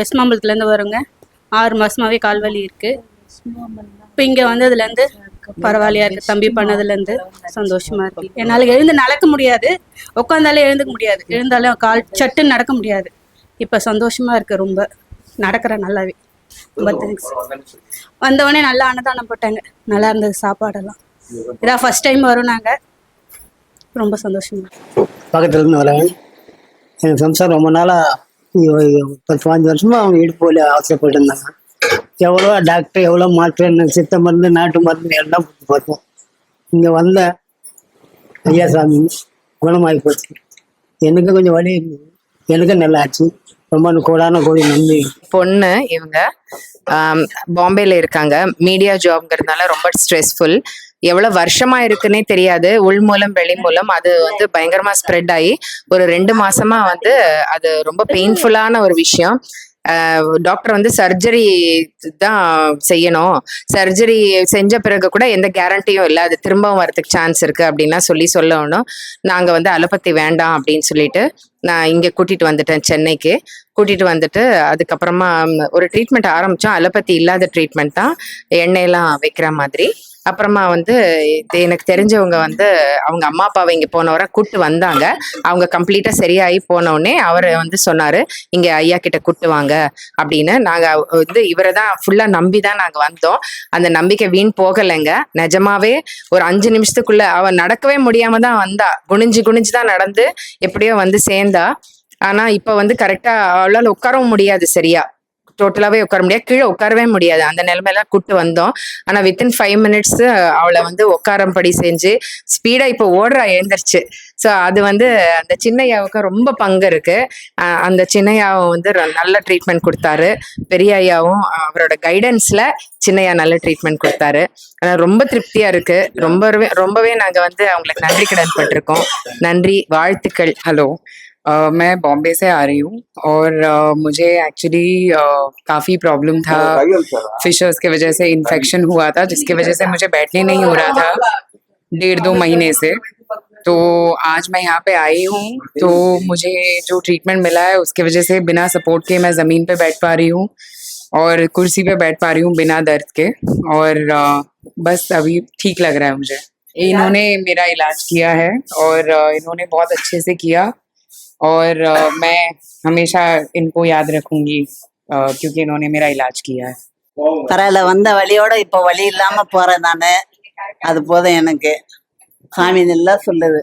West மாம்பலத்துலேருந்து வருங்க. ஆறு மாதமாகவே கால் வலி இருக்கு. இப்போ இங்கே வந்ததுலேருந்து பரவாயில்லையா இருக்கு. தம்பி பண்ணதுலேருந்து சந்தோஷமா இருக்கு. என்னால் எழுந்து நடக்க முடியாது. உட்காந்தாலே எழுந்துக்க முடியாது. எழுந்தாலும் கால் சட்டுன்னு நடக்க முடியாது. இப்போ சந்தோஷமா இருக்கு ரொம்ப. நடக்கிறேன் நல்லாவே. ரொம்ப தேங்க்ஸ் வந்தவொடனே நல்லா அன்னதானம் போட்டாங்க. நல்லா இருந்தது சாப்பாடெல்லாம். இதான் ஃபர்ஸ்ட் டைம் வரோம் நாங்கள் ரொம்ப சந்தோஷமா பக்கத்துலேருந்து வரேன். எனக்கு சம்சாரம் ரொம்ப நாளாக பத்து பாஞ்சு வருஷமா அவங்க இடுப்பு வலி அவசரப்பட்டு இருந்தாங்க. எவ்வளோ டாக்டர் எவ்வளோ மாற்று என்ன சித்த மருந்து நாட்டு மருந்து எல்லாம் கொடுத்து பார்த்தோம். இங்கே வந்த ஐயா சாமி குணமாகி போச்சு. எனக்கு கொஞ்சம் வலி இருந்தது எனக்கு நல்லா ஆச்சு. ரொம்ப கோடான கோடி நன்றி. பொண்ணு இவங்க பாம்பேல இருக்காங்க. மீடியா ஜாப்ங்கிறதுனால ரொம்ப ஸ்ட்ரெஸ்ஃபுல் எவ்வளவு வருஷமா இருக்குன்னே தெரியாது. உள் மூலம் வெளி மூலம் அது வந்து பயங்கரமா ஸ்ப்ரெட் ஆகி ஒரு ரெண்டு மாசமா வந்து அது ரொம்ப பெயின்ஃபுல்லான ஒரு விஷயம். டாக்டர் வந்து சர்ஜரி தான் செய்யணும். சர்ஜரி செஞ்ச பிறகு கூட எந்த கேரண்டியும் இல்லை. அது திரும்பவும் வரதுக்கு சான்ஸ் இருக்கு அப்படின்லாம் சொல்லி சொல்லணும். நாங்க வந்து அலோபத்தி வேண்டாம் அப்படின்னு சொல்லிட்டு நான் இங்கே கூட்டிட்டு வந்துட்டேன் சென்னைக்கு. கூட்டிட்டு வந்துட்டு அதுக்கப்புறமா ஒரு ட்ரீட்மெண்ட் ஆரம்பித்தோம் அலோபதி இல்லாத ட்ரீட்மெண்ட் தான். எண்ணெயெல்லாம் வைக்கிற மாதிரி. அப்புறமா வந்து இது எனக்கு தெரிஞ்சவங்க வந்து அவங்க அம்மா அப்பாவை இங்கே போனவரை கூட்டு வந்தாங்க. அவங்க கம்ப்ளீட்டாக சரியாகி போன அவர் வந்து சொன்னார் இங்கே ஐயா கிட்ட கூட்டு வாங்க அப்படின்னு. நாங்கள் வந்து இவரை தான் ஃபுல்லாக நம்பி தான் நாங்கள் வந்தோம். அந்த நம்பிக்கை வீண் போகலைங்க. நிஜமாவே ஒரு அஞ்சு நிமிஷத்துக்குள்ள அவள் நடக்கவே முடியாமல் தான் வந்தா. குனிஞ்சு குனிஞ்சு தான் நடந்து எப்படியோ வந்து சேர்ந்து ஆனா இப்ப வந்து கரெக்டா அவளால உட்காரவும் முடியாது சரியா. டோட்டலாவே உட்கார முடியாது. கீழே உட்காரவே முடியாது. அந்த நிலைமையில கூப்பிட்டு வந்தோம். ஆனா வித்தின் ஃபைவ் மினிட்ஸ் அவளை வந்து உட்காரம்படி செஞ்சு ஸ்பீடா இப்போ ஓடுறா எழுந்திரிச்சு. ஸோ அது வந்து அந்த சின்னையாவுக்கு ரொம்ப பங்கு இருக்கு. அந்த சின்னையாவும் வந்து நல்ல ட்ரீட்மெண்ட் கொடுத்தாரு. பெரிய ஐயாவும் அவரோட கைடன்ஸ்ல சின்னையா நல்ல ட்ரீட்மெண்ட் கொடுத்தாரு. ஆனால் ரொம்ப திருப்தியா இருக்கு. ரொம்பவே ரொம்பவே நாங்கள் வந்து அவங்களுக்கு நன்றி கடன் பட்டிருக்கோம். நன்றி வாழ்த்துக்கள். ஹலோ अ, मैं बॉम्बे से आ रही हूँ और अ, मुझे एक्चुअली काफ़ी प्रॉब्लम था फिशर्स के वजह से इन्फेक्शन हुआ था जिसकी वजह से मुझे बैठने नहीं हो रहा था डेढ़ दो महीने से। तो आज मैं यहाँ पे आई हूँ तो मुझे जो ट्रीटमेंट मिला है उसके वजह से बिना सपोर्ट के मैं ज़मीन पे बैठ पा रही हूँ और कुर्सी पे बैठ पा रही हूँ बिना दर्द के और बस अभी ठीक लग रहा है मुझे। इन्होंने मेरा इलाज किया है और इन्होंने बहुत अच्छे से किया और अ, मैं हमेशा इनको याद रखूंगी अ, क्योंकि इन्होंने मेरा इलाज किया है பரவாயில்ல வந்த வழியோட இப்போ வழி இல்லாம போறேன் நானு அது போதும் எனக்கு சாமி நல்லா சொல்லுது